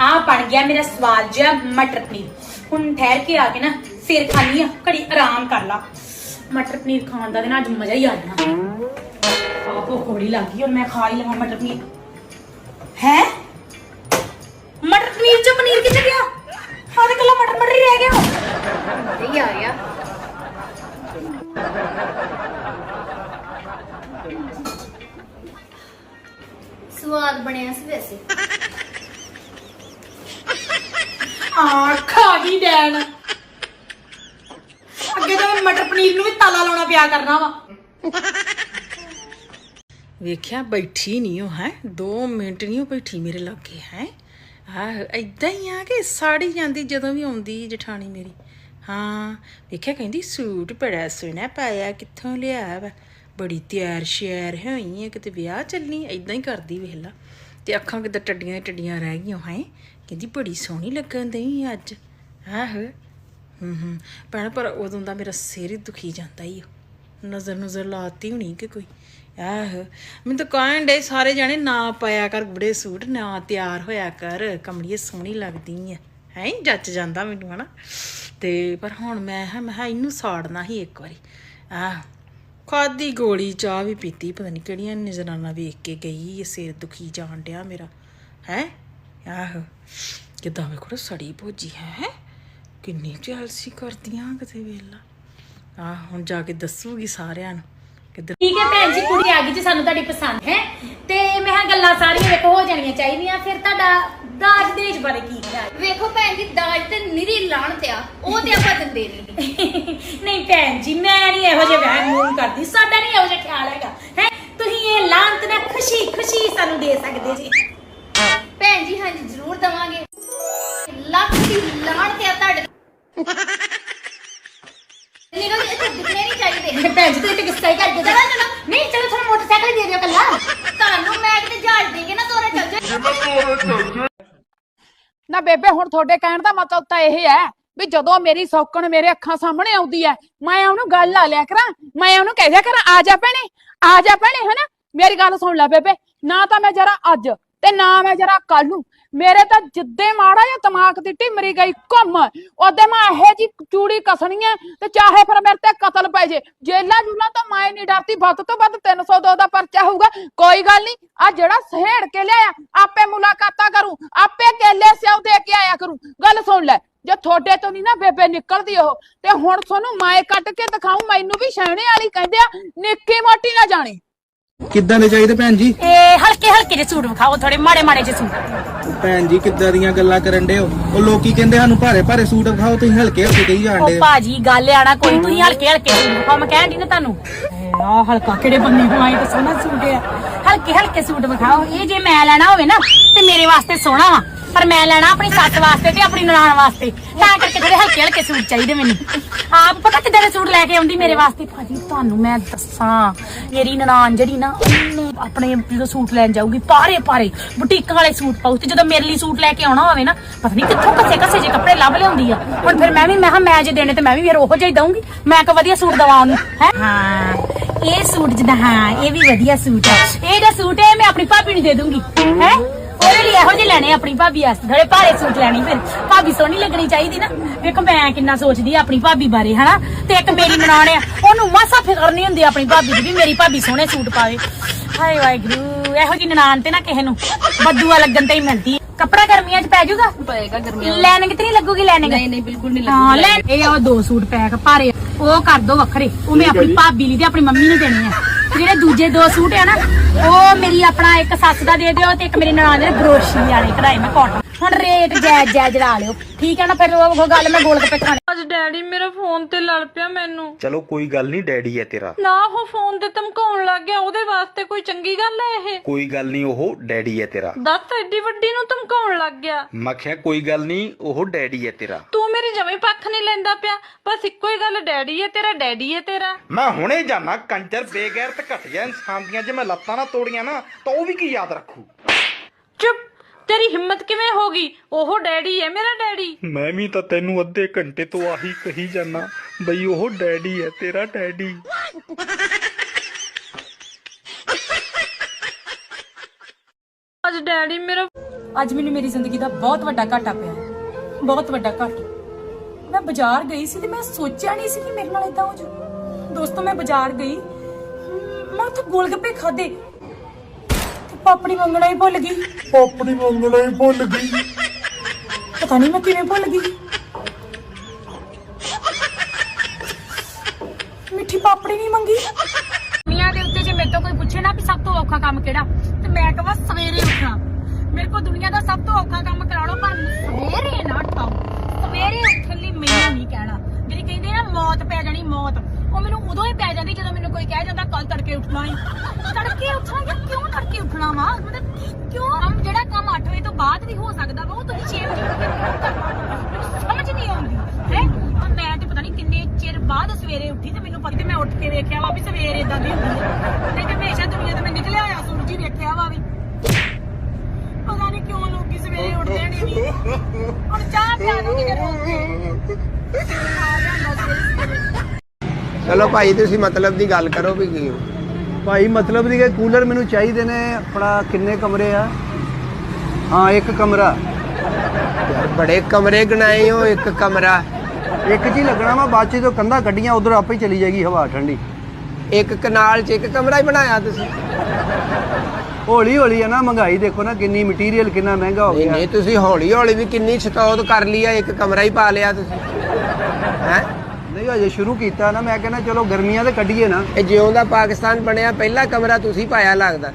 ਆ ਬਣ ਗਿਆ ਮੇਰਾ ਸਵਾਦ ਜਿਹਾ ਮਟਰ ਪਨੀਰ। ਹੁਣ ਠਹਿਰ ਕੇ ਆ ਕੇ ਨਾ ਫਿਰ ਖਾਣੀ ਆ ਘੜੀ ਆਰਾਮ ਕਰ ਲਾ। ਮਟਰ ਪਨੀਰ ਖਾਣ ਦਾ ਤੇ ਨਾ ਅੱਜ ਮਜ਼ਾ ਹੀ ਆ ਜਾਣਾ। ਆਪੋ ਕੋੜੀ ਲੱਗ ਗਈ ਹੁਣ ਮੈਂ ਖਾ ਹੀ ਲਵਾਂ ਮਟਰ ਪਨੀਰ। ਹੈ? ਮਟਰ ਪਨੀਰ ਚ ਪਨੀਰ ਕਿੱਥੇ ਗਿਆ? ਹਾਂ ਤੇ ਕੱਲਾ ਮਟਰ ਮਟਰ ਹੀ ਰਹਿ ਗਿਆ। ਨਹੀਂ ਆ ਗਿਆ ਸਵਾਦ ਬਣਿਆ ਸੀ ਵੈਸੇ। ਆ ਖਾ ਗਈ ਡੈਣ। ਅੱਗੇ ਤਾਂ ਮੈਂ ਮਟਰ ਪਨੀਰ ਨੂੰ ਵੀ ਤਾਲਾ ਲਾਉਣਾ ਪਿਆ ਕਰਨਾ ਵਾ। ਵੇਖਿਆ, ਬੈਠੀ ਨਹੀਂ ਉਹ, ਹੈ? 2 ਮਿੰਟ ਨਹੀਂ ਉਹ ਬੈਠੀ ਮੇਰੇ ਲਾਗੇ, ਹੈ? ਆ ਇਦਾਂ ਹੀ ਆ ਕਿ ਸਾੜੀ ਜਾਂਦੀ ਜਦੋਂ ਵੀ ਆਉਂਦੀ ਜਠਾਣੀ ਮੇਰੀ। ਹਾਂ, ਵੇਖਿਆ ਕਹਿੰਦੀ ਸੂਟ ਬੜਾ ਸੋਹਣਾ ਪਾਇਆ, ਕਿੱਥੋਂ ਲਿਆ ਵਾ? ਬੜੀ ਤਿਆਰ ਸ਼ਿਆਰ ਹੋਈ ਹੈ ਕਿਤੇ ਵਿਆਹ ਚੱਲਣੀ ਇਦਾਂ ਹੀ ਕਰਦੀ, ਵੇਖ ਲਾ। ਤੇ ਅੱਖਾਂ ਕਿਤੇ ਟੱਡੀਆਂ ਟੱਡੀਆਂ ਰਹਿ ਗਈਆਂ ਹੈ ਕਹਿੰਦੀ, ਬੜੀ ਸੋਹਣੀ ਲੱਗਣ ਦਈ ਅੱਜ। ਆਹੋ। ਹੂੰ ਹੂੰ। ਭੈਣ, ਪਰ ਉਦੋਂ ਦਾ ਮੇਰਾ ਸਿਰ ਹੀ ਦੁਖੀ ਜਾਂਦਾ ਹੀ ਨਜ਼ਰ ਨਜ਼ਰ ਲਾਤੀ ਹੋਣੀ ਕਿ ਕੋਈ। ਆਹ। ਮੈਨੂੰ ਤਾਂ ਕਹਿਣ ਡੇ ਸਾਰੇ ਜਾਣੇ, ਨਾ ਪਾਇਆ ਕਰ ਬੜੇ ਸੂਟ, ਨਾ ਤਿਆਰ ਹੋਇਆ ਕਰ। ਕਮੜੀਏ ਸੋਹਣੀ ਲੱਗਦੀ ਐ ਹੈ, ਜੱਚ ਜਾਂਦਾ ਮੈਨੂੰ, ਹਨਾ। ਤੇ ਪਰ ਹੁਣ ਮੈਂ ਹਾਂ ਮੈਂ ਕਿਹਾ, ਇਹਨੂੰ ਸਾੜਨਾ ਹੀ ਇੱਕ ਵਾਰੀ। ਆਹ। ਖਾਦੀ ਗੋਲੀ ਚਾਹ ਵੀ ਪੀਤੀ ਪਤਾ ਨਹੀਂ ਕਿਹੜੀਆਂ ਨਜ਼ਰਾਨਾ ਵੇਖ ਕੇ ਗਈ ਇਹ ਸਿਰ ਦੁਖੀ ਜਾਣ ਡਿਆ ਮੇਰਾ। ਹੈ? ਆਹ ਕਿਦਾਂ ਵੇਖੋ ਸੜੀ ਭੋਜੀ ਹੈ? ਕਿੰਨੀ ਜਲਸੀ ਕਰਦੀਆਂ ਕਿਤੇ ਵੇਲਾ। ਆ ਹੁਣ ਜਾ ਕੇ ਦੱਸੂਗੀ ਸਾਰਿਆਂ ਨੂੰ। ਕਿੱਧਰ ਠੀਕ ਹੈ ਭੈਣ ਜੀ ਕੁੜੀ ਆ ਗਈ ਜੀ ਸਾਨੂੰ ਤੁਹਾਡੀ ਪਸੰਦ ਹੈ। ਤੇ ਮੈਂ ਕਿਹਾ ਗੱਲਾਂ ਸਾਰੀਆਂ ਵੇਖੋ ਹੋ ਜਾਣੀਆਂ ਚਾਹੀਦੀਆਂ। ਫਿਰ ਤੁਹਾਡਾ ਦਾਜ ਦੇਜ ਬਾਰੇ ਕੀ ਖਿਆਲ? ਵੇਖੋ ਭੈਣ ਜੀ ਦਾਜ ਤੇ ਨਿਰੀ ਲਾਣਤ ਆ ਉਹ ਤੇ ਆਪਾਂ ਦਿੰਦੇ ਨਹੀਂ। ਨਹੀਂ ਭੈਣ ਜੀ ਮੈਂ ਨਹੀਂ ਇਹੋ ਜਿਹੇ ਵਹਿਮ ਮੂੰਹ ਕਰਦੀ ਸਾਡਾ ਨਹੀਂ ਇਹੋ ਜਿਹਾ ਖਿਆਲ ਹੈਗਾ। ਹੈ? ਤੁਸੀਂ ਇਹ ਲਾਂਤ ਨਾ ਖੁਸ਼ੀ ਖੁਸ਼ੀ ਸਾਨੂੰ ਦੇ ਸਕਦੇ ਜੀ। ਭੈਣ ਜੀ ਹਾਂਜੀ ਜ਼ਰੂਰ ਦਵਾਂਗੇ। ਲੱਖ ਦੀ ਲਾਣਤ ਆ ਤੁਹਾਡੇ ਨਿਕਲ ਇੱਥੇ ਦਿਖਣੇ ਨਹੀਂ ਚਾਹੀਦੇ। ਭੈਣ ਜੀ ਤੁਸੀਂ ਤੇ ਗੁੱਸਾ ਹੀ ਕਰਕੇ ਚਲੋ, ਚਲੋ। ਨਹੀਂ ਚਲੋ ਤੁਹਾਨੂੰ ਮੋਟਰਸਾਈਕਲ ਦੇ ਦਿਓ ਕੱਲਾ ਤੁਹਾਨੂੰ ਮੈਂ ਕਿਤੇ ਜਹਾਜ਼ ਦੇ ਕੇ ਨਾ ਤੋਰੇ ਚੱਲ ਜਾ ਨਾ ਬੇਬੇ ਹੁਣ ਤੁਹਾਡੇ ਕਹਿਣ ਦਾ ਮਤਲਬ ਤਾਂ ਇਹ ਹੈ ਵੀ ਜਦੋਂ ਮੇਰੀ ਸੌਕਣ ਮੇਰੇ ਅੱਖਾਂ ਸਾਹਮਣੇ ਆਉਂਦੀ ਹੈ ਮੈਂ ਉਹਨੂੰ ਗੱਲ ਲਾ ਲਿਆ ਕਰਾਂ, ਮੈਂ ਉਹਨੂੰ ਕਹਿ ਦਿਆ ਕਰਾਂ, ਆ ਜਾ ਭੈਣੇ, ਆ ਜਾ ਭੈਣੇ, ਹਨਾ? ਮੇਰੀ ਗੱਲ ਸੁਣ ਲੈ ਬੇਬੇ, ਨਾ ਤਾਂ ਮੈਂ ਜਰਾ ਅੱਜ ਤੇ ਨਾ ਮੈਂ ਜਰਾ ਕੱਲ ਨੂੰ। ਮੇਰੇ ਤਾਂ ਜਿੱਦੇ ਮਾੜਾ ਜਾਂ ਦਿਮਾਗ ਦੀ ਢਿਮਰੀ ਗਈ, ਘੁੰਮ। ਉਹਦੇ ਮੈਂ ਇਹੋ ਜੀ ਚੂੜੀ ਕਸਣੀ ਐ ਤੇ ਚਾਹੇ ਫਿਰ ਮੇਰੇ ਤੇ ਕਤਲ ਪੈ ਜੇ। ਜੇਲਾ ਜੂਲਾ ਤਾਂ ਮੈਂ ਨਹੀਂ ਡਰਦੀ, ਵੱਧ ਤੋਂ ਵੱਧ 302 ਦਾ ਪਰਚਾ ਹੋਊਗਾ। ਕੋਈ ਗੱਲ ਨਹੀਂ ਆ ਜਿਹੜਾ ਸਹੇੜ ਕੇ ਲਿਆਇਆ, ਆਪੇ ਮੁਲਾਕਾਤਾਂ ਕਰੂ, ਆਪੇ ਕੇਲੇ ਸਿਉ ਦੇ ਕੇ ਆਇਆ ਕਰੂ। ਗੱਲ ਸੁਣ ਲੈ ਜੇ ਤੁਹਾਡੇ ਤੋਂ ਨਹੀਂ ਨਾ ਬੇਬੇ ਨਿਕਲਦੀ ਉਹ ਤੇ ਹੁਣ ਤੁਹਾਨੂੰ ਮੈਂ ਕੱਟ ਕੇ ਦਿਖਾਉ ਮੈਨੂੰ ਵੀ ਸ਼ੈਣੇ ਵਾਲੀ ਕਹਿੰਦੇ ਆ ਨਿੱਕੀ ਮੋਟੀ ਨਾ ਜਾਣੀ। ਕਿੱਦਾਂ ਦੇ ਚਾਹੀਦੇ ਭੈਣ ਜੀ? ਇਹ ਹਲਕੇ ਹਲਕੇ ਜਿਹੇ ਸੂਟ ਵਿਖਾਓ ਥੋੜੇ ਮਾੜੇ ਮਾੜੇ ਜਿਹੇ ਸੂਟ। ਭੈਣ ਜੀ ਕਿੱਦਾਂ ਦੀਆਂ ਗੱਲਾਂ ਕਰਨ ਡੇ ਹੋ? ਉਹ ਲੋਕੀ ਕਹਿੰਦੇ ਸਾਨੂੰ ਭਾਰੇ ਭਾਰੇ ਸੂਟ ਵਿਖਾਓ ਤੁਸੀਂ ਹਲਕੇ ਹਲਕੇ ਕਹੀ ਉਹ ਜਾਂਦੇ ਭਾਜੀ ਗੱਲ ਆਣਾ ਕੋਈ ਤੁਸੀਂ ਹਲਕੇ ਹਲਕੇ ਸੂਟ ਵਿਖਾਓ ਮੈਂ ਕਹਿਣ ਦੀ ਨਾ ਤੁਹਾਨੂੰ। ਆ ਹਲਕਾ ਕਿਹੜੇ ਬੰਨੇ ਹੋਏ ਤਾਂ ਸੋਹਣਾ ਸੂਟ ਆ। ਹਲਕੇ ਹਲਕੇ ਸੂਟ ਵਿਖਾਓ ਇਹ ਜੇ ਮੈਂ ਲੈਣਾ ਹੋਵੇ ਨਾ ਤੇ ਮੇਰੇ ਵਾਸਤੇ ਸੋਹਣਾ ਵਾ। ਪਰ ਮੈਂ ਲੈਣਾ ਆਪਣੀ ਸੱਸ ਵਾਸਤੇ ਤੇ ਆਪਣੀ ਨਨਾਣ ਵਾਸਤੇ। ਤਾਂ ਕਰਕੇ ਥੋੜੇ ਹਲਕੇ ਹਲਕੇ ਸੂਟ ਚਾਹੀਦੇ ਮੈਨੂੰ। ਆਪ ਪਤਾ ਕਿੱਦਾਂ ਦੇ ਸੂਟ ਲੈ ਕੇ ਆਉਂਦੀ ਮੇਰੇ ਵਾਸਤੇ? ਭਾਜੀ ਤੁਹਾਨੂੰ ਮੈਂ ਦੱਸਾਂ ਮੇਰੀ ਨਨਾਣ ਜਿਹੜੀ ਨਾ ਉਹਨੇ ਆਪਣੇ ਜਦੋਂ ਸੂਟ ਲੈਣ ਜਾਊਗੀ ਪਾਰੇ ਪਾਰੇ ਬੁਟੀਕਾਂ ਵਾਲੇ ਸੂਟ ਪਾਉ ਤੇ ਜਦੋਂ ਮੇਰੇ ਲਈ ਸੂਟ ਲੈ ਕੇ ਆਉਣਾ ਹੋਵੇ ਨਾ ਪਤਾ ਨਹੀਂ ਕਿੱਥੋਂ ਕੱਸੇ ਕੱਸੇ ਜੇ ਕੱਪੜੇ ਲੱਭ ਲਿਆਉਂਦੀ ਆ। ਹੁਣ ਫਿਰ ਮੈਂ ਵੀ ਮੈਂ ਕਿਹਾ ਮੈਂ ਜੇ ਦੇਣੇ ਤੇ ਮੈਂ ਵੀ ਫਿਰ ਉਹੋ ਜਿਹਾ ਹੀ ਦਊਂਗੀ। ਮੈਂ ਕਿ ਵਧੀਆ ਸੂਟ ਦਵਾ ਉਹਨੂੰ ਹੈ? ਹਾਂ। ਇਹ ਸੂਟ ਜਿੱਦਾਂ ਹਾਂ ਇਹ ਵੀ ਵਧੀਆ ਸੂਟ ਆ। ਇਹ ਜਿਹੜਾ ਸੂਟ ਹੈ ਮੈਂ ਆਪਣੀ ਭਾਬੀ ਨੂੰ ਦੇ ਦੂੰਗੀ ਹੈ? ਇਹੋ ਜਿਹੇ ਲੈਣੇ ਆਪਣੀ ਭਾਬੀ ਵਾਸਤੇ ਥੋੜੇ ਭਾਰੇ ਸੂਟ ਲੈਣੀ ਫਿਰ। ਭਾਬੀ ਸੋਹਣੀ ਲੱਗਣੀ ਚਾਹੀਦੀ ਨਾ। ਵੇਖੋ ਮੈਂ ਕਿੰਨਾ ਸੋਚਦੀ ਆ ਆਪਣੀ ਭਾਬੀ ਬਾਰੇ ਹਨਾ? ਤੇ ਇੱਕ ਮੇਰੀ ਨਨਾਣ ਆ ਉਹਨੂੰ ਮਾਸਾ ਫਿਕਰ ਨਹੀਂ ਹੁੰਦੀ ਆਪਣੀ ਭਾਬੀ ਦੀ ਵੀ ਮੇਰੀ ਭਾਬੀ ਸੋਹਣੇ ਸੂਟ ਪਾਵੇ। ਹਾਏ ਵਾਹਿਗੁਰੂ ਇਹੋ ਜਿਹੀ ਨਨਾਣ ਤੇ ਨਾ ਕਿਸੇ ਨੂੰ ਬੱਦੂਆ ਲੱਗਣ ਤੇ ਹੀ ਮਿਲਦੀ ਹੈ। ਕੱਪੜਾ ਗਰਮੀਆਂ 'ਚ ਪੈ ਜਾਊਗਾ? ਪਏਗਾ ਗਰਮੀਆਂ ਲੈਣ ਕਿਤੇ ਨਹੀਂ ਲੱਗੂਗੀ ਲੈਣੇ ਨਹੀਂ ਨਹੀਂ ਬਿਲਕੁਲ ਨਹੀਂ ਹਾਂ ਲੈ ਇਹ ਆ ਦੋ ਸੂਟ ਪੈਕ ਭਾਰੇ। ਉਹ ਕਰ ਦੋ ਵੱਖਰੇ। ਉਹ ਮੈਂ ਆਪਣੀ ਭਾਬੀ ਲਈ ਤੇ ਆਪਣੀ ਮੰਮੀ ਨੂੰ ਦੇਣੇ ਆ। ਤੇ ਜਿਹੜੇ ਦੂਜੇ ਦੋ ਸੂਟ ਆ ਨਾ, ਉਹ ਮੇਰੀ ਆਪਣਾ ਇੱਕ ਸੱਸ ਦਾ ਦੇ ਦਿਓ ਤੇ ਇੱਕ ਮੇਰੇ ਨਨਾਣ ਦੇ ਬਰੋਸ਼ੀ ਵਾਲੇ ਕਢਾਏ ਮੈਂ ਕਾਟਨ ਹੁਣ ਰੇਟ ਜਾਇਜ਼ ਜਾਇਜ਼ ਲਾ ਲਿਓ। ਠੀਕ ਹੈ ਨਾ ਫਿਰ ਉਹ ਗੱਲ ਮੈਂ ਗੋਲ ਗੱਪੇ ਖਾਣੇ। ਅੱਜ ਡੈਡੀ ਮੇਰਾ ਫੋਨ ਤੇ ਲੜ ਪਿਆ ਮੈਨੂੰ। ਚਲੋ ਕੋਈ ਗੱਲ ਨਹੀਂ ਡੈਡੀ ਹੈ ਤੇਰਾ। ਨਾ ਉਹ ਫੋਨ ਤੇ ਧਮਕਾਉਣ ਲੱਗ ਗਿਆ ਉਹਦੇ ਵਾਸਤੇ ਕੋਈ ਚੰਗੀ ਗੱਲ ਹੈ ਇਹ? ਕੋਈ ਗੱਲ ਨਹੀਂ ਉਹ ਡੈਡੀ ਹੈ ਤੇਰਾ। ਦੱਸ ਐਡੀ ਵੱਡੀ ਨੂੰ ਧਮਕਾਉਣ ਲੱਗ ਗਿਆ। ਮੈਂ ਕਿਹਾ ਕੋਈ ਗੱਲ ਨਹੀਂ ਉਹ ਡੈਡੀ ਹੈ ਤੇਰਾ। ਤੂੰ ਮੇਰੀ ਜਮੇ ਪੱਖ ਨਹੀਂ ਲੈਂਦਾ ਪਿਆ। ਬਸ ਇੱਕੋ ਹੀ ਗੱਲ ਡੈਡੀ ਹੈ ਤੇਰਾ ਡੈਡੀ ਹੈ ਤੇਰਾ। ਮੈਂ ਹੁਣੇ ਜਾਣਾ ਕੰਜਰ ਬੇਗੈਰਤ ਘਟਿਆ ਇਨਸਾਨ ਦੀਆਂ ਜੇ ਮੈਂ ਲੱਤਾਂ ਨਾ ਤੋੜੀਆਂ ਨਾ ਤਾਂ ਉਹ ਵੀ ਕੀ ਯਾਦ ਰੱਖੂ? ਚੁੱਪ। ਤੇਰੀ ਹਿੰਮਤ ਕਿਵੇਂ ਹੋ ਗਈ? ਉਹ ਡੈਡੀ ਹੈ ਮੇਰਾ ਡੈਡੀ। ਮੈਂ ਵੀ ਤਾਂ ਤੈਨੂੰ ਅੱਧੇ ਘੰਟੇ ਤੋਂ ਆਹੀ ਕਹੀ ਜਾਣਾ ਬਈ ਉਹ ਡੈਡੀ ਹੈ ਤੇਰਾ ਡੈਡੀ। ਅੱਜ ਡੈਡੀ ਮੇਰਾ ਅੱਜ ਮੈਨੂੰ ਮੇਰੀ ਜ਼ਿੰਦਗੀ ਦਾ ਬਹੁਤ ਵੱਡਾ ਘਾਟਾ ਪਿਆ ਹੈ। ਬਹੁਤ ਵੱਡਾ ਘਾਟਾ। ਮੈਂ ਬਾਜ਼ਾਰ ਗਈ ਸੀ ਤੇ ਮੈਂ ਸੋਚਿਆ ਨਹੀਂ ਸੀ ਕਿ ਮੇਰੇ ਨਾਲ ਇਦਾਂ ਹੋ ਜਾਊ। ਦੋਸਤੋ ਮੈਂ ਬਾਜ਼ਾਰ ਗਈ। ਮੈਂ ਉੱਥੇ ਗੋਲਗੱਪੇ ਖਾਦੇ ਪਾਪੜੀ ਮੰਗਣਾ ਹੀ ਭੁੱਲ ਗਈ। ਪਾਪੜੀ ਮੰਗਣਾ ਹੀ ਭੁੱਲ ਗਈ। ਪਤਾ ਨਹੀਂ ਮੈਂ ਕਿਵੇਂ ਭੁੱਲ ਗਈ। ਮਿੱਠੀ ਪਾਪੜੀ ਨਹੀਂ ਮੰਗੀ। ਦੁਨੀਆ ਦੇ ਉੱਤੇ ਜੇ ਮੇਰੇ ਤੋਂ ਕੋਈ ਪੁੱਛੇ ਨਾ ਵੀ ਸਭ ਤੋਂ ਔਖਾ ਕੰਮ ਕਿਹੜਾ ਤੇ ਮੈਂ ਕਹਾਂ ਸਵੇਰੇ ਉੱਠਣਾ। ਮੇਰੇ ਕੋਲ ਦੁਨੀਆ ਦਾ ਸਭ ਤੋਂ ਔਖਾ ਕੰਮ ਕਰਾ ਲਓ ਪਰ ਸਵੇਰੇ ਨਾ ਉਠਾਓ ਸਵੇਰੇ ਉੱਠਣ ਲਈ ਮੈਨੂੰ ਨਹੀਂ ਕਹਿਣਾ। ਜਿਹੜੀ ਕਹਿੰਦੇ ਨਾ ਮੌਤ ਪੈ ਜਾਣੀ ਮੌਤ। ਉਹ ਮੈਨੂੰ ਉਦੋਂ ਹੀ ਪੈ ਜਾਂਦੀ ਜਦੋਂ ਮੈਨੂੰ ਕੋਈ ਕਹਿ ਜਾਂਦਾ ਕੱਲ ਤੜਕੇ ਉੱਠਣਾ ਹੀ ਤੜਕੇ ਉੱਠਣਾ ਜਾਂ ਕਿਉਂ ਤੜਕੇ ਉੱਠਣਾ ਵਾ? ਮਤਲਬ ਕੀ- ਕਿਉਂ? ਕੰਮ ਜਿਹੜਾ ਕੰਮ 8 ਵਜੇ ਤੋਂ ਬਾਅਦ ਵੀ ਹੋ ਸਕਦਾ ਵਾ, ਉਹ ਤੁਸੀਂ 6 ਵਜੇ ਉੱਠ ਕੇ ਕਿਉਂ ਕਰਨਾ ਸਮਝ ਨਹੀਂ ਆਉਂਦੀ, ਹੈ? ਮੈਂ ਤੇ ਪਤਾ ਨਹੀਂ ਕਿੰਨੇ ਚਿਰ ਬਾਅਦ ਸਵੇਰੇ ਉੱਠੀ ਤੇ ਮੈਨੂੰ ਪਤਾ ਮੈਂ ਉੱਠ ਕੇ ਵੇਖਿਆ ਵਾ ਵੀ ਸਵੇਰ ਇਦਾਂ ਦੀ ਹੁੰਦੀ ਹੈ ਨਹੀਂ ਤੇ ਹਮੇਸ਼ਾ ਦੁਨੀਆ ਤੇ ਮੈਂ ਨਿਕਲਿਆ ਹੋਇਆ, ਸੂਰਜ ਹੀ ਵੇਖਿਆ ਵਾ ਵੀ। ਪਤਾ ਨਹੀਂ ਕਿਉਂ ਲੋਕੀ ਸਵੇਰੇ ਉੱਠਦੇ ਨਹੀਂ ਵੀ ਹੁਣ ਚਾਹ ਪਿਆ ਦੋ ਕਿਤੇ ਰੋਕ ਚਲੋ ਭਾਈ ਤੁਸੀਂ ਮਤਲਬ ਦੀ ਗੱਲ ਕਰੋ ਵੀ ਕੀ ਭਾਈ ਮਤਲਬ ਦੀ ਕਿ ਕੂਲਰ ਮੈਨੂੰ ਚਾਹੀਦੇ ਨੇ ਆਪਣਾ ਕਿੰਨੇ ਕਮਰੇ ਆ? ਹਾਂ ਇੱਕ ਕਮਰਾ। ਯਾਰ ਬੜੇ ਕਮਰੇ ਗਣਾਏ ਹੋ ਇੱਕ ਕਮਰਾ। ਇੱਕ ਹੀ ਲੱਗਣਾ ਵਾ ਬਾਅਦ 'ਚ ਜਦੋਂ ਕੰਧਾਂ ਕੱਢੀਆਂ ਉਧਰ ਆਪੇ ਹੀ ਚਲੀ ਜਾਏਗੀ ਹਵਾ ਠੰਡੀ। ਇੱਕ ਕਨਾਲ 'ਚ ਇੱਕ ਕਮਰਾ ਹੀ ਬਣਾਇਆ ਤੁਸੀਂ। ਹੌਲੀ ਹੌਲੀ ਆ ਨਾ ਮਹਿੰਗਾਈ ਦੇਖੋ ਨਾ ਕਿੰਨੀ ਮਟੀਰੀਅਲ ਕਿੰਨਾ ਮਹਿੰਗਾ ਹੋ ਗਿਆ। ਨਹੀਂ ਤੁਸੀਂ ਹੌਲੀ ਹੌਲੀ ਵੀ ਕਿੰਨੀ ਛਤੌਤ ਕਰ ਲਈ ਆ ਇੱਕ ਕਮਰਾ ਹੀ ਪਾ ਲਿਆ ਤੁਸੀਂ। ਹੈ? ਨਹੀਂ ਅਜੇ ਸ਼ੁਰੂ ਕੀਤਾ ਨਾ ਮੈਂ ਕਹਿੰਦਾ ਚਲੋ ਗਰਮੀਆਂ ਤੇ ਕੱਢੀਏ ਨਾ। ਇਹ ਜਿਉਂ ਦਾ ਪਾਕਿਸਤਾਨ ਬਣਿਆ ਪਹਿਲਾ ਕਮਰਾ ਤੁਸੀਂ ਪਾਇਆ ਲੱਗਦਾ।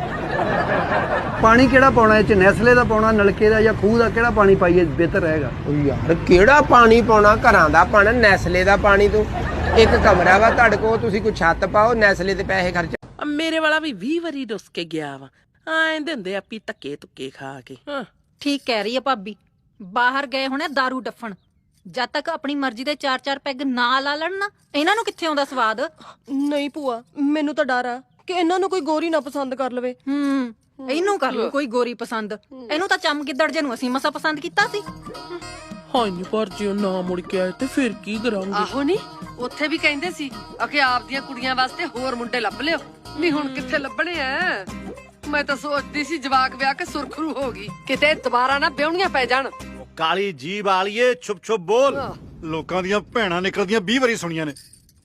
ਪਾਣੀ ਕਿਹੜਾ ਪਾਉਣਾ ਇਹ ਚ ਨੈਸਲੇ ਦਾ ਪਾਉਣਾ ਨਲਕੇ ਦਾ ਜਾਂ ਖੂਹ ਦਾ ਕਿਹੜਾ ਪਾਣੀ ਪਾਈਏ ਬਿਹਤਰ ਰਹੇਗਾ। ਉਹ ਯਾਰ ਕਿਹੜਾ ਪਾਣੀ ਪਾਉਣਾ? ਘਰਾਂ ਦਾ ਪਾਣਾ ਨੈਸਲੇ ਦਾ ਪਾਣੀ ਤੋਂ। ਇੱਕ ਕਮਰਾ ਵਾ ਤੁਹਾਡੇ ਕੋਲ ਤੁਸੀਂ ਕੋਈ ਛੱਤ ਪਾਓ ਨੈਸਲੇ ਤੇ ਪੈਸੇ ਖਰਚ ਆ ਮੇਰੇ ਵਾਲਾ ਵੀ 20 ਵਾਰੀ ਰੁੱਸ ਕੇ ਗਿਆ ਵਾ। ਐਂ ਦਿੰਦੇ ਆਪੀ ਧੱਕੇ ਧੁੱਕੇ ਖਾ ਕੇ। ਹਾਂ। ਠੀਕ ਕਹਿ ਰਹੀ ਆ ਭਾਬੀ। ਬਾਹਰ ਗਏ ਹੋਣੇ दारू ਡੱਫਣ। ਜਦ ਤੱਕ ਆਪਣੀ ਮਰਜ਼ੀ ਦੇ ਚਾਰ ਚਾਰ ਪੈਗ ਨਾ ਲਾ ਲੈਣ ਨਾ ਇਹਨਾਂ ਨੂੰ ਕਿੱਥੇ ਆਉਂਦਾ ਸਵਾਦ? ਨਹੀਂ ਭੂਆ ਮੈਨੂੰ ਤਾਂ ਡਰ ਆ ਕਿ ਇਹਨਾਂ ਨੂੰ ਕੋਈ ਗੋਰੀ ਨਾ ਪਸੰਦ ਕਰ ਲਵੇ। ਹੂੰ ਇਹਨੂੰ ਕਰ ਲਓ ਕੋਈ ਗੋਰੀ ਪਸੰਦ। ਇਹਨੂੰ ਤਾਂ ਚਮ ਗਿੱਦੜ ਜੇ ਨੂੰ ਅਸੀਂ ਮਸਾ ਪਸੰਦ ਕੀਤਾ ਸੀ। ਹਾਂ ਨਹੀਂ ਪਰ ਜੇ ਉਹ ਨਾ ਮੁੜ ਕੇ ਆਏ ਤੇ ਫਿਰ ਕੀ ਕਰਾਂਗੇ? ਆਹੋ ਨਹੀਂ ਉੱਥੇ ਵੀ ਕਹਿੰਦੇ ਸੀ ਅਖੇ ਆਪਦੀਆਂ ਕੁੜੀਆਂ ਵਾਸਤੇ ਹੋਰ ਮੁੰਡੇ ਲੱਭ ਲਿਓ। ਨਹੀਂ ਹੁਣ ਕਿੱਥੇ ਲੱਭਣੇ ਆ ਮੈਂ ਤਾਂ ਸੋਚਦੀ ਸੀ ਜਵਾਕ ਵਿਆਹ ਕੇ ਸੁਰਖਰੂ ਹੋ ਗਈ ਕਿਤੇ ਦੁਬਾਰਾ ਨਾ ਵਿਆਹਣੀਆਂ ਪੈ ਜਾਣ। ਕਾਲੀ ਜੀਬ ਵਾਲੀਏ ਛੁਪ ਛੁਪ ਬੋਲ। ਲੋਕਾਂ ਦੀਆਂ ਭੈਣਾਂ ਨਿਕਲਦੀਆਂ 20 ਵਾਰੀ ਸੁਣੀਆਂ ਨੇ।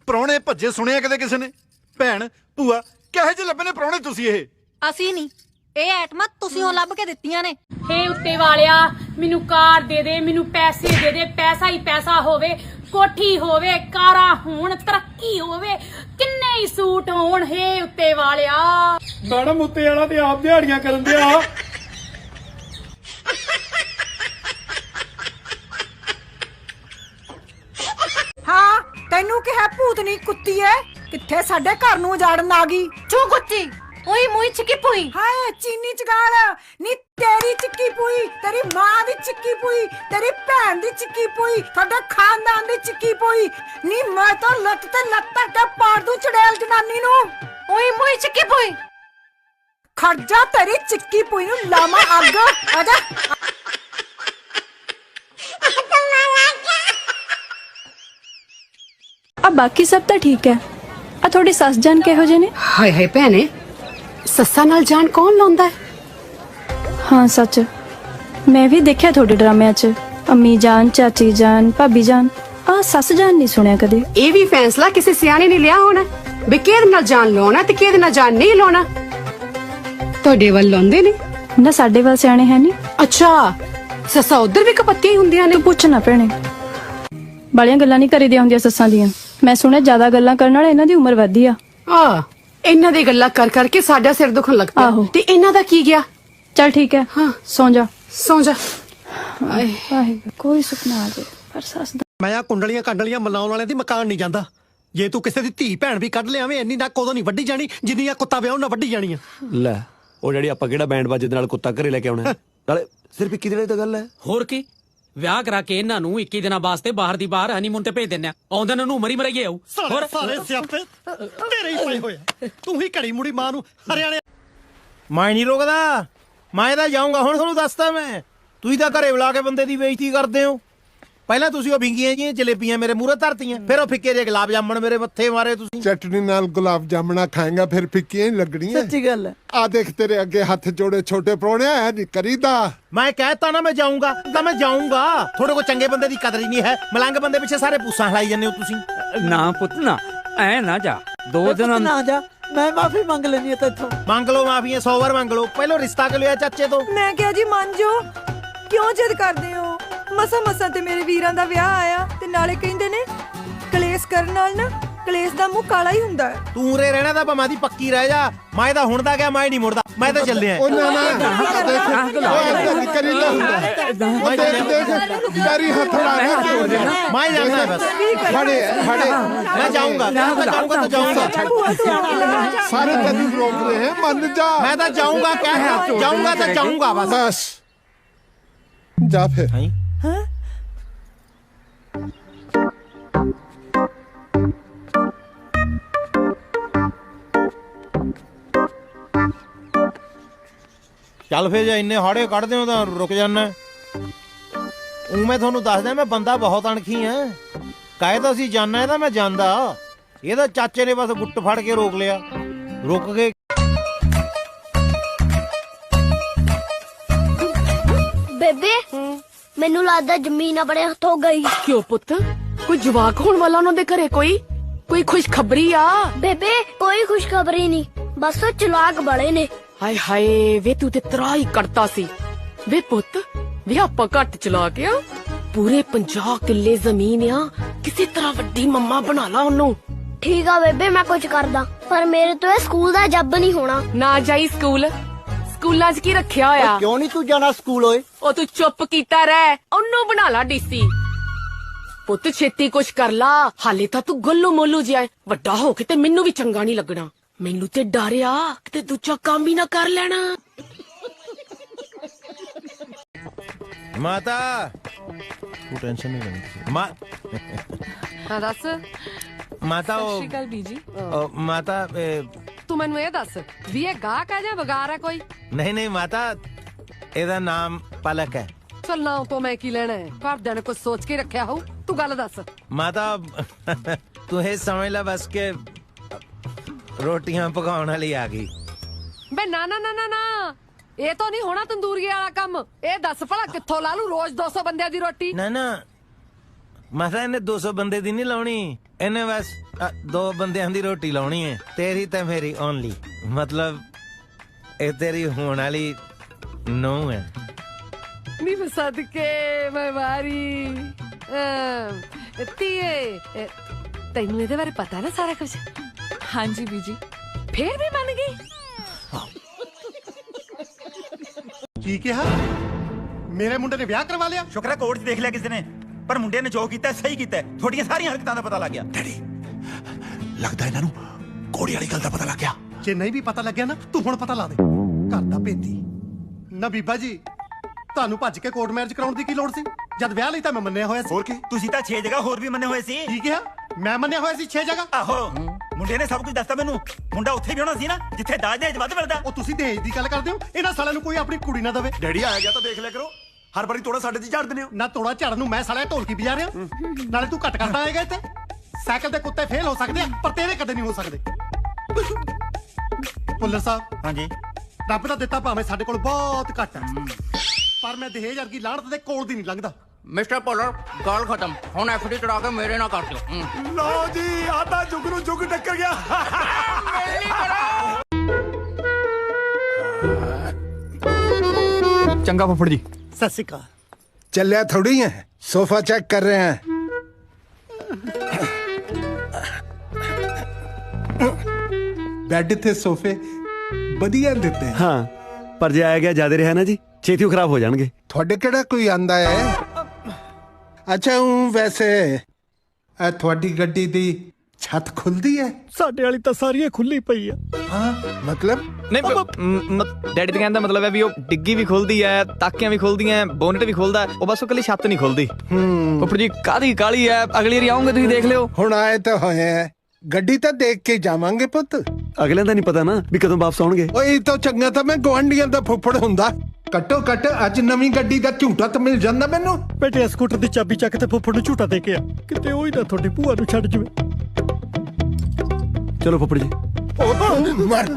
ਪ੍ਰਾਹੁਣੇ ਭੱਜੇ ਸੁਣਿਆ ਕਦੇ ਕਿਸੇ ਨੇ? ਭੈਣ ਭੂਆ ਕਿਹੋ ਜਿਹੇ ਲੱਭੇ ਨੇ ਪ੍ਰਾਹੁਣੇ ਤੁਸੀਂ ਇਹ? ਅਸੀਂ ਨਹੀਂ। ਇਹ ਐਟਮਾਂ ਤੁਸੀਂ ਉਹ ਲੱਭ ਕੇ ਦਿੱਤੀਆਂ ਨੇ। ਹੇ ਉੱਤੇ ਵਾਲਿਆ ਮੈਨੂੰ ਕਾਰ ਦੇ ਦੇ ਮੈਨੂੰ ਪੈਸੇ ਦੇ ਦੇ ਪੈਸਾ ਹੀ ਪੈਸਾ ਹੋਵੇ ਕੋਠੀ ਹੋਵੇ ਕਾਰਾਂ ਹੋਣ ਤਰੱਕੀ ਹੋਵੇ ਕਿੰਨੇ ਹੀ ਸੂਟ ਹੋਣ ਹੇ ਉੱਤੇ ਵਾਲਿਆ। ਮੈਡਮ ਉੱਤੇ ਵਾਲਾ ਤੇ ਆਪ ਦਿਹਾੜੀਆਂ ਕਰਨ ਦਿਆ। ਹਾਂ ਭੂਤਨੀ ਕੁੱਤੀ ਐ? ਕਿੱਥੇ ਸਾਡੇ ਘਰ ਨੂੰ ਉਜਾੜਨ ਆ ਗਈ? ਚੂ ਕੁੱਤੀ ਓਏ ਮੂੰਹ ਚਿੱਕੀ ਪੂਈ। ਹਾਏ ਚੀਨੀ ਚਗਾਲ ਨੀ ਤੇਰੀ ਚਿੱਕੀ ਪੂਈ ਤੇਰੀ ਮਾਂ ਦੀ ਚਿੱਕੀ ਪੂਈ ਤੇਰੀ ਭੈਣ ਦੀ ਚਿੱਕੀ ਪੂਈ ਤੁਹਾਡੇ ਖਾਨਦਾਨ ਦੀ ਚਿੱਕੀ ਪੂਈ। ਨੀ ਮੈਂ ਤਾਂ ਲੱਤ ਤੇ ਲੱਤ ਕੇ ਪਾੜ ਦੂੰ ਚੜੈਲ ਜਨਾਨੀ ਨੂੰ। ਓਏ ਮੂੰਹ ਚਿੱਕੀ ਪੂਈ। ਖਰਜਾ ਤੇਰੀ ਚਿੱਕੀ ਪੂਈ ਨੂੰ ਲਾਮਾ ਅੱਗ। ਆਜਾ ਆ ਬਾਕੀ ਸਭ ਤਾਂ ਠੀਕ ਹੈ। ਆ ਤੁਹਾਡੀ ਸੱਸ ਜਾਨ ਕਿਹੋ ਜਿਹੇ ਨੇ? ਹਾਏ ਹਾਏ ਭੈਣੇ ਸੱਸਾਂ ਨਾਲ ਜਾਨ ਕੌਣ ਲਾਉਂਦਾ ਹੈ? ਹਾਂ ਸੱਚ। ਮੈਂ ਵੀ ਦੇਖਿਆ ਤੁਹਾਡੇ ਡਰਾਮਿਆਂ 'ਚ। ਅੰਮੀ ਜਾਨ ਚਾਚੀ ਜਾਨ ਭਾਬੀ ਜਾਨ। ਆ ਸੱਸ ਜਾਨ ਨਹੀਂ ਸੁਣਿਆ ਕਦੇ। ਇਹ ਵੀ ਫੈਸਲਾ ਕਿਸੇ ਸਿਆਣੇ ਨੇ ਲਿਆ ਹੋਣਾ? ਵੀ ਕਿਹਦੇ ਨਾਲ ਜਾਨ ਲਾਉਣਾ ਤੇ ਕਿਹਦੇ ਨਾਲ ਜਾਨ ਨਹੀਂ ਲਾਉਣਾ? ਤੁਹਾਡੇ ਵੱਲ ਲਾਉਂਦੇ ਨੇ? ਨਾ ਸਾਡੇ ਵੱਲ ਸਿਆਣੇ ਹੈ ਨਹੀਂ। ਅੱਛਾ ਸੱਸਾਂ ਉਧਰ ਵੀ ਕਪੱਤੀਆਂ ਹੀ ਹੁੰਦੀਆਂ ਨੇ। ਤੂੰ ਪੁੱਛ ਨਾ ਭੈਣੇ। ਬਾਲੀਆਂ ਗੱਲਾਂ ਨਹੀਂ ਕਰੀਦੀਆਂ ਹੁੰਦੀਆਂ ਸੱਸਾਂ ਦੀਆਂ। ਮੈਂ ਸੁਣਿਆ ਜ਼ਿਆਦਾ ਗੱਲਾਂ ਕਰਨ ਨਾਲ ਇਹਨਾਂ ਦੀ ਉਮਰ ਵੱਧਦੀ ਆ। ਆ ਇਹਨਾਂ ਦੀ ਗੱਲਾਂ ਕਰ ਕਰਕੇ ਸਾਡਾ ਸਿਰ ਦੁਖਣ ਲੱਗ ਪਿਆ। ਆਹੋ। ਤੇ ਇਹਨਾਂ ਦਾ ਕੀ ਗਿਆ? ਚੱਲ ਠੀਕ ਹੈ। ਹਾਂ। ਸੌਂ ਜਾ। ਸੌਂ ਜਾ। ਆਏ। ਵਾਹਿਗੁਰੂ ਕੋਈ ਸੁਪਨਾ ਆ ਜਾਏ ਪਰ ਸੱਸ ਦਾ ਮੈਂ ਆ ਕੁੰਡਲੀਆਂ ਕੰਡਲੀਆਂ ਮਲਾਉਣ ਵਾਲਿਆਂ ਦੀ ਮਕਾਨ ਨਹੀਂ ਜਾਂਦਾ। ਜੇ ਤੂੰ ਕਿਸੇ ਦੀ ਧੀ ਭੈਣ ਵੀ ਕੱਢ ਲਿਆਵੇਂ ਇੰਨੀ ਨੱਕ ਉਦੋਂ ਨਹੀਂ ਵੱਢੀ ਜਾਣੀ ਜਿੰਨੀ ਆ ਕੁੱਤਾ ਵਿਆਹ ਨਾ ਵੱਢੀ ਜਾਣੀ ਆ ਲੈ ਉਹ ਜਿਹੜੀ ਆਪਾਂ ਕਿਹੜਾ ਬੈਂਡ ਬਾਜੇ ਦੇ ਨਾਲ ਕੁੱਤਾ ਘਰੇ ਲੈ ਕੇ ਆਉਣਾ ਹੈ? ਨਾਲੇ ਸਿਰਫ ਇੱਕੀ ਦਿਨ ਦੀ ਤਾਂ ਗੱਲ ਹੈ। ਹੋਰ ਕੀ? ਵਿਆਹ ਕਰਾ ਕੇ ਇਹਨਾਂ ਨੂੰ 21 ਦਿਨਾਂ ਵਾਸਤੇ ਬਾਹਰ ਦੀ ਬਾਹਰ ਹਨੀਮੂਨ ਤੇ ਭੇਜ ਦਿੰਨੇ ਆ ਆਉਂਦੇ ਨੂੰ ਮਰੀ ਮਰਾਈਏ ਆਉ ਹੋਰ? ਸਾਰੇ ਸਿਆਪੇ ਤੇਰੇ ਹੀ ਪਏ ਹੋਇਆ ਤੂੰ ਹੀ ਘੜੀ ਮੁੜੀ ਮਾਂ ਨੂੰ ਹਰਿਆਣੇ ਮੈਂ ਨਹੀਂ ਰੋਕਦਾ। ਮੈਂ ਤਾਂ ਜਾਊਂਗਾ ਹੁਣ ਤੁਹਾਨੂੰ ਦੱਸਦਾ ਮੈਂ। ਤੁਸੀਂ ਤਾਂ ਘਰੇ ਬੁਲਾ ਕੇ ਬੰਦੇ ਦੀ ਬੇਇੱਜ਼ਤੀ ਕਰਦੇ ਹੋ। ਪਹਿਲਾਂ ਤੁਸੀਂ ਉਹ ਵਿੰਗੀਆਂ ਜੀਆਂ ਜਲੇਬੀਆਂ ਮੇਰੇ ਮੂਹਰੇ ਧਰਤੀਆਂ ਫਿਰ ਉਹ ਫਿੱਕੇ ਜਿਹੇ ਗੁਲਾਬ ਜਾਮਣ ਮੇਰੇ ਮੱਥੇ ਮਾਰੇ ਤੁਸੀਂ। ਚਟਨੀ ਨਾਲ ਗੁਲਾਬ ਜਾਮਣਾ ਖਾਏਗਾ ਫਿਰ ਫਿੱਕੀਆਂ ਹੀ ਲੱਗਣੀਆਂ। ਸੱਚੀ ਗੱਲ ਹੈ। ਆ ਦੇਖ ਤੇਰੇ ਅੱਗੇ ਹੱਥ ਜੋੜੇ ਛੋਟੇ ਪਰੋਣੇ ਐ ਨਹੀਂ ਕਰੀਦਾ। ਮੈਂ ਕਹਿਤਾ ਨਾ ਮੈਂ ਜਾਊਂਗਾ ਤਾਂ ਮੈਂ ਜਾਊਂਗਾ। ਤੁਹਾਡੇ ਕੋਲ ਚੰਗੇ ਬੰਦੇ ਦੀ ਕਦਰ ਹੀ ਨਹੀਂ ਹੈ। ਮਲੰਗ ਬੰਦੇ ਪਿੱਛੇ ਸਾਰੇ ਪੂਸਾਂ ਹਲਾਈ ਜਾਂਦੇ ਹੋ ਤੁਸੀਂ। ਨਾ ਪੁੱਤ ਨਾ ਐ ਨਾ ਜਾ। ਦੋ ਦਿਨ ਨਾ ਜਾ ਮੈਂ ਮਾਫੀ ਮੰਗ ਲੈਣੀ ਹੈ ਤੇਥੋਂ। ਮੰਗ ਲਓ ਮਾਫੀਆਂ 100 ਵਾਰ ਮੰਗ ਲਓ। ਪਹਿਲਾਂ ਰਿਸ਼ਤਾ ਕਿ ਲਿਆ ਚਾਚੇ ਤੋਂ। ਮੈਂ ਕਿਹਾ ਜੀ ਮੰਨ ਜੋ ਕਿਉਂ ਜਿੱਦ ਕਰਦੇ ਹੋ? ਮਸਾ ਮਸਾ ਤੇ ਮੇਰੇ ਵੀਰਾਂ ਦਾ ਵਿਆਹ ਆਇਆ ਤੇ ਨਾਲੇ ਕਹਿੰਦੇ ਨੇ ਕਲੇਸ਼ ਕਰਨ ਨਾਲ ਨਾ ਕਲੇਸ਼ ਦਾ ਮੂੰਹ ਕਾਲਾ ਹੀ ਹੁੰਦਾ ਹੈ। ਤੂੰ ਰੇ ਰਹਿਣਾ ਤਾਂ ਭਮਾ ਦੀ ਪੱਕੀ ਰਹਿ ਜਾ। ਮੈਂ ਤਾਂ ਹੁਣ ਦਾ ਗਿਆ ਮੈਂ ਨਹੀਂ ਮੁੜਦਾ। ਮੈਂ ਤਾਂ ਚੱਲਿਆ ਉਹ ਨਾ ਨਾ ਦੇਖ। ਦੇਖ ਦੇਖ। ਪੈਰੀ ਹੱਥ ਲਾ ਕੇ ਮੈਂ ਜਾਣਾ ਬਸ। ਖੜੇ ਖੜੇ। ਮੈਂ ਜਾਊਂਗਾ। ਮੈਂ ਤਾਂ ਜਾਊਂਗਾ ਤਾਂ ਜਾਊਂਗਾ। ਸਾਰੇ ਤੈਨੂੰ ਰੋਕ ਰਹੇ ਹੈ ਮੰਨ ਜਾ। ਮੈਂ ਤਾਂ ਜਾਊਂਗਾ ਕਹਿ ਜਾਊਂਗਾ ਤਾਂ ਜਾਊਂਗਾ ਬਸ। ਬਸ। ਜਾ ਫਿਰ। ਚੱਲ ਫੇਰ ਜੇ ਇੰਨੇ ਹਾੜੇ ਕੱਢਦੇ ਹੋ ਤਾਂ ਰੁਕ ਜਾਣਾ ਉਹ ਮੈਂ ਤੁਹਾਨੂੰ ਦੱਸਦਾ ਮੈਂ ਬੰਦਾ ਬਹੁਤ ਅਣਖੀ ਆ। ਕਾਇ ਤਾਂ ਅਸੀਂ ਜਾਣਾ ਇਹਦਾ ਮੈਂ ਜਾਂਦਾ। ਇਹਦਾ ਚਾਚੇ ਨੇ ਬਸ ਗੁੱਟ ਫੜ ਕੇ ਰੋਕ ਲਿਆ। ਰੁਕ ਗਏ ਬੇਬੇ ਮੈਨੂੰ ਲੱਗਦਾ ਜ਼ਮੀਨ ਆਪਣੇ ਹੱਥੋਂ ਗਈ। ਕਿਉਂ ਪੁੱਤ? ਕੋਈ ਜਵਾਕ ਹੋਣ ਵਾਲਾ ਉਹਨਾਂ ਦੇ ਘਰੇ ਕੋਈ? ਕੋਈ ਖੁਸ਼ਖਬਰੀ ਆ? ਬੇਬੇ ਕੋਈ ਖੁਸ਼ਖਬਰੀ ਨਹੀਂ। ਬਸ ਉਹ ਚਲਾਕ ਬੜੇ ਨੇ। ਹਾਏ ਹਾਏ ਵੇ ਤੂੰ ਤੇ ਤਰਾਈ ਕਰਤਾ ਸੀ। ਵੇ ਪੁੱਤ ਵੇ ਆਪਾਂ ਘੱਟ ਚਲਾ ਕੇ ਆ। ਪੂਰੇ 50 ਕਿੱਲੇ ਜ਼ਮੀਨ ਆ। ਕਿਸੇ ਤਰ੍ਹਾਂ ਵੱਡੀ ਮੰਮਾ ਬਣਾ ਲਾ ਉਹਨੂੰ। ਠੀਕ ਆ ਬੇਬੇ ਮੈਂ ਕੁਝ ਕਰਦਾ। ਪਰ ਮੇਰੇ ਤੋਂ ਇਹ ਸਕੂਲ ਦਾ ਜੱਬ ਨਹੀਂ ਹੋਣਾ। ਨਾ ਜਾਈ ਸਕੂਲ। ਸਕੂਲਾਂ 'ਚ ਕੀ ਰੱਖਿਆ ਹੋਇਆ? ਕਿਉਂ ਨਹੀਂ ਤੂੰ ਜਾਣਾ ਸਕੂਲ ਓਏ? ਉਹ ਤੂੰ ਚੁੱਪ ਕੀਤਾ ਰਹਿ। ਉਹਨੂੰ ਬਣਾ ਲਾ ਡੀਸੀ। ਪੁੱਤ ਛੇਤੀ ਕੁਛ ਕਰ ਲਾ। ਹਾਲੇ ਤਾਂ ਤੂੰ ਗੱਲੂ ਮੋਲੂ ਜਿਹਾ। ਵੱਡਾ ਹੋ ਕੇ ਤੇ ਮੈਨੂੰ ਵੀ ਚੰਗਾ ਨਹੀਂ ਲੱਗਣਾ। ਮੈਨੂੰ ਤੇ ਡਰਿਆ ਕਿਤੇ ਦੂਜਾ ਕੰਮ ਹੀ ਨਾ ਕਰ ਲੈਣਾ। ਮਾਤਾ। ਤੂੰ ਟੈਨਸ਼ਨ ਨਹੀਂ ਲੈਣੀ ਮਾ ਹਾਂ ਦੱਸ। ਮਾਤਾ ਉਹ ਸ਼ਿਕਲ ਬੀਜੀ। ਉਹ ਮਾਤਾ ਇਹ, ਤੂੰ ਮੈਨੂੰ ਇਹ ਦੱਸ ਵੀ ਇਹ ਗਾਹਕ ਹੈ ਜਾਂ ਵਗਾਰ ਹੈ ਕੋਈ? ਨਹੀਂ ਨਹੀਂ ਮਾਤਾ ਇਹਦਾ ਨਾਮ ਪਲਕ ਹੈ। ਚੱਲ ਨਾ ਤੋਂ ਮੈਂ ਕੀ ਲੈਣਾ ਹੈ? ਘਰਦਿਆਂ ਨੇ ਕੁਝ ਸੋਚ ਕੇ ਰੱਖਿਆ ਹੋਊ ਤੂੰ ਗੱਲ ਦੱਸ। ਮਾਤਾ ਤੂੰ ਇਹ ਸਮਝ ਲੈ ਬਸ ਕਿ ਰੋਟੀਆਂ ਪਕਾਉਣ ਵਾਲੀ ਆ ਗਈ। ਬੇ ਨਾ ਨਾ ਨਾ ਨਾ ਨਾ। ਇਹ ਤਾਂ ਨਹੀਂ ਹੋਣਾ ਤੰਦੂਰੀਏ ਵਾਲਾ ਕੰਮ। ਇਹ ਦੱਸ ਭਲਾ ਕਿੱਥੋਂ ਲਾ ਲੂ ਰੋਜ਼ 200 ਬੰਦਿਆਂ ਦੀ ਰੋਟੀ? ਨਾ ਨਾ। ਮਾਤਾ ਇਹਨੇ 200 ਬੰਦੇ ਦੀ ਨਹੀਂ ਲਾਉਣੀ। ਇਹਨੇ ਬਸ ਅ, ਦੋ ਬੰਦਿਆਂ ਦੀ ਰੋਟੀ ਲਾਉਣੀ ਹੈ। ਤੇਰੀ ਤੇ ਮੇਰੀ ਓਨਲੀ ਮਤਲਬ ਇਹ ਤੇਰੀ ਹੋਣ ਵਾਲੀ ਨੋ ਹੈ। ਨੀ ਸਦਕੇ ਮੈਂ ਵਾਰੀ। ਅਮ, ਧੀਏ ਅ, ਤੈਨੂੰ ਇਹਦੇ ਬਾਰੇ ਪਤਾ ਨਾ ਸਾਰਾ ਕੁਝ ਹਾਂਜੀ ਬੀਜੀ ਫੇਰ ਵੀ ਮੰਨ ਗਈ? ਕੀ ਕਿਹਾ? ਮੇਰੇ ਮੁੰਡੇ ਨੇ ਵਿਆਹ ਕਰਵਾ ਲਿਆ? ਸ਼ੁਕਰ ਹੈ ਕੋਰਟ 'ਚ ਦੇਖ ਲਿਆ ਕਿਸੇ ਨੇ। ਪਰ ਮੁੰਡੇ ਨੇ ਜੋ ਕੀਤਾ ਸਹੀ ਕੀਤਾ ਤੁਹਾਡੀਆਂ ਸਾਰੀਆਂ ਹਰਕਤਾਂ ਦਾ ਪਤਾ ਲੱਗ ਗਿਆ। ਡੈਡੀ ਲੱਗਦਾ ਇਹਨਾਂ ਨੂੰ ਕੋੜੀ ਵਾਲੀ ਗੱਲ ਦਾ ਪਤਾ ਲੱਗ ਗਿਆ। ਜੇ ਨਹੀਂ ਵੀ ਪਤਾ ਲੱਗਿਆ ਨਾ ਤੂੰ ਹੁਣ ਪਤਾ ਲਾ ਦੇ। ਘਰ ਦਾ ਭੇਤੀ। ਨਾ ਬੀਬਾ ਜੀ ਤੁਹਾਨੂੰ ਭੱਜ ਕੇ ਕੋਰਟ ਮੈਰਿਜ ਕਰਾਉਣ ਦੀ ਕੀ ਲੋੜ ਸੀ? ਜਦ ਵਿਆਹ ਲਈ ਤਾਂ ਮੈਂ ਮੰਨਿਆ ਹੋਇਆ ਸੀ। ਹੋਰ ਕੀ? ਤੁਸੀਂ ਤਾਂ 6 ਜਗ੍ਹਾ ਹੋਰ ਵੀ ਮੰਨੇ ਹੋਏ ਸੀ। ਕੀ ਕਿਹਾ? ਮੈਂ ਮੰਨਿਆ ਹੋਇਆ ਸੀ 6 ਜਗ੍ਹਾ? ਆਹੋ। ਮੁੰਡੇ ਨੇ ਸਭ ਕੁਝ ਦੱਸਤਾ ਮੈਨੂੰ। ਮੁੰਡਾ ਉੱਥੇ ਵੀ ਹੋਣਾ ਸੀ ਨਾ ਜਿੱਥੇ ਦਾਜ ਦੇ ਵੱਧ ਮਿਲਦਾ। ਉਹ ਤੁਸੀਂ ਦਹੇਜ ਦੀ ਗੱਲ ਕਰਦੇ ਹੋ? ਇਹਨਾਂ ਸਾਲਿਆਂ ਨੂੰ ਕੋਈ ਆਪਣੀ ਕੁੜੀ ਨਾ ਦੇਵੇ। ਡੈਡੀ ਆਇਆ ਗਿਆ ਤਾਂ ਦੇਖ ਲਿਆ ਕਰੋ। ਹਰ ਵਾਰੀ ਤੋੜਾ ਸਾਡੇ ਦੀ ਝਾੜ ਦਿੰਦੇ ਹੋ। ਨਾ ਤੋੜਾ ਝੜ ਨੂੰ ਮੈਂ ਸਾਲਿਆ ਢੋਲਕੀ ਵਜਾ ਰਿਹਾ। ਨਾਲੇ ਤੂੰ ਘੱਟ ਕਰਦਾ ਆਏਗਾ ਇੱਥੇ। ਸਾਈਕਲ ਦੇ ਕੁੱਤੇ ਫੇਲ ਹੋ ਸਕਦੇ ਆ ਪਰ ਤੇਰੇ ਕਦੇ ਨਹੀਂ ਹੋ ਸਕਦੇ। ਪੁੱਲਰ ਸਾਹਿਬ ਹਾਂਜੀ। ਰੱਬ ਦਾ ਦਿੱਤਾ ਭਾਵੇਂ ਸਾਡੇ ਕੋਲ ਬਹੁਤ ਘੱਟ ਹੈ। ਪਰ ਮੈਂ ਦਹੇਜ ਵਰਗੀ ਲਾਹਣਤ ਦੇ ਕੋਲ ਦੀ ਨਹੀਂ ਲੰਘਦਾ। ਮਿਸਟਰ ਪੋਲਰ ਗੱਲ ਖਤਮ। ਹੁਣ ਐਫਡੀ ਚੜਾ ਕੇ ਮੇਰੇ ਨਾਲ ਕਰ ਦਿਓ। ਲਓ ਜੀ ਆਦਾ ਜੁਗ ਨੂੰ ਜੁਗ ਟੱਕਰ ਗਿਆ। ਚੰਗਾ ਫੁੱਫੜ ਜੀ। ਸਤਿ ਸ਼੍ਰੀ ਅਕਾਲ। ਚੱਲਿਆ ਥੋੜੀ ਹੈ ਸੋਫਾ ਚੈੱਕ ਕਰ ਰਹੇ ਹੈ ਬੈੱਡ ਤੇ ਸੋਫੇ ਵਧੀਆ ਦਿੱਤੇ ਹੈ। ਪਰ ਜੇ ਆਇਆ ਗਿਆ ਜ਼ਿਆਦਾ ਰਿਹਾ ਨਾ ਜੀ ਛੇਤੀ ਖਰਾਬ ਹੋ ਜਾਣਗੇ। ਤੁਹਾਡੇ ਕਿਹੜਾ ਕੋਈ ਆਂਦਾ ਹੈ ਅੱਛਾ ਉਹ ਵੈਸੇ ਇਹ ਤੁਹਾਡੀ ਗੱਡੀ ਦੀ ਛੱਤ ਖੁੱਲਦੀ ਹੈ? ਸਾਡੇ ਵਾਲੀ ਤਾਂ ਸਾਰੀ ਖੁੱਲੀ ਪਈ ਆ। ਹਾਂ ਮਤਲਬ? ਨਹੀਂ ਡੈਡੀ ਦਾ ਕਹਿੰਦਾ ਮਤਲਬ ਹੈ ਵੀ ਉਹ ਡਿੱਗੀ ਵੀ ਖੁੱਲਦੀ ਹੈ ਤਾਕੀਆਂ ਵੀ ਖੁੱਲਦੀਆਂ ਬੋਨਟ ਵੀ ਖੁੱਲਦਾ ਉਹ ਬਸ ਉਹ ਕੱਲੀ ਛੱਤ ਨਹੀਂ ਖੁੱਲਦੀ। ਹੂੰ। ਫੁੱਫੜ ਜੀ ਕਾਦੀ ਕਾਲੀ ਹੈ? ਅਗਲੀ ਵਾਰੀ ਆਉਂਗੇ ਤੁਸੀਂ ਦੇਖ ਲਿਓ। ਹੁਣ ਆਏ ਤਾਂ ਹੋਏ ਹੈ ਗੱਡੀ ਤਾਂ ਦੇਖ ਕੇ ਜਾਵਾਂਗੇ ਪੁੱਤ। ਅਗਲਿਆਂ ਦਾ ਨਹੀਂ ਪਤਾ ਨਾ ਵੀ ਕਦੋਂ ਵਾਪਸ ਆਉਣਗੇ। ਓਏ ਇਹ ਤਾਂ ਚੰਗਾ ਤਾਂ ਮੈਂ ਗਵਾਂਢੀਆਂ ਦਾ ਫੁੱਫੜ ਹੁੰਦਾ। ਘੱਟੋ ਘੱਟ ਅੱਜ ਨਵੀਂ ਗੱਡੀ ਦਾ ਝੂਟਾ ਤਾਂ ਮਿਲ ਜਾਂਦਾ ਮੈਨੂੰ। ਬੇਟੇ ਸਕੂਟਰ ਦੀ ਚਾਬੀ ਚੱਕ ਤੇ ਫੁੱਫੜ ਨੂੰ ਝੂਟਾ ਦੇ ਕੇ ਆ। ਕਿਤੇ ਉਹ ਹੀ ਨਾ ਤੁਹਾਡੀ ਭੂਆ ਨੂੰ ਛੱਡ ਜਵੇ। ਚਲੋ ਫੁੱਫੜ ਜੀ। ਮਰ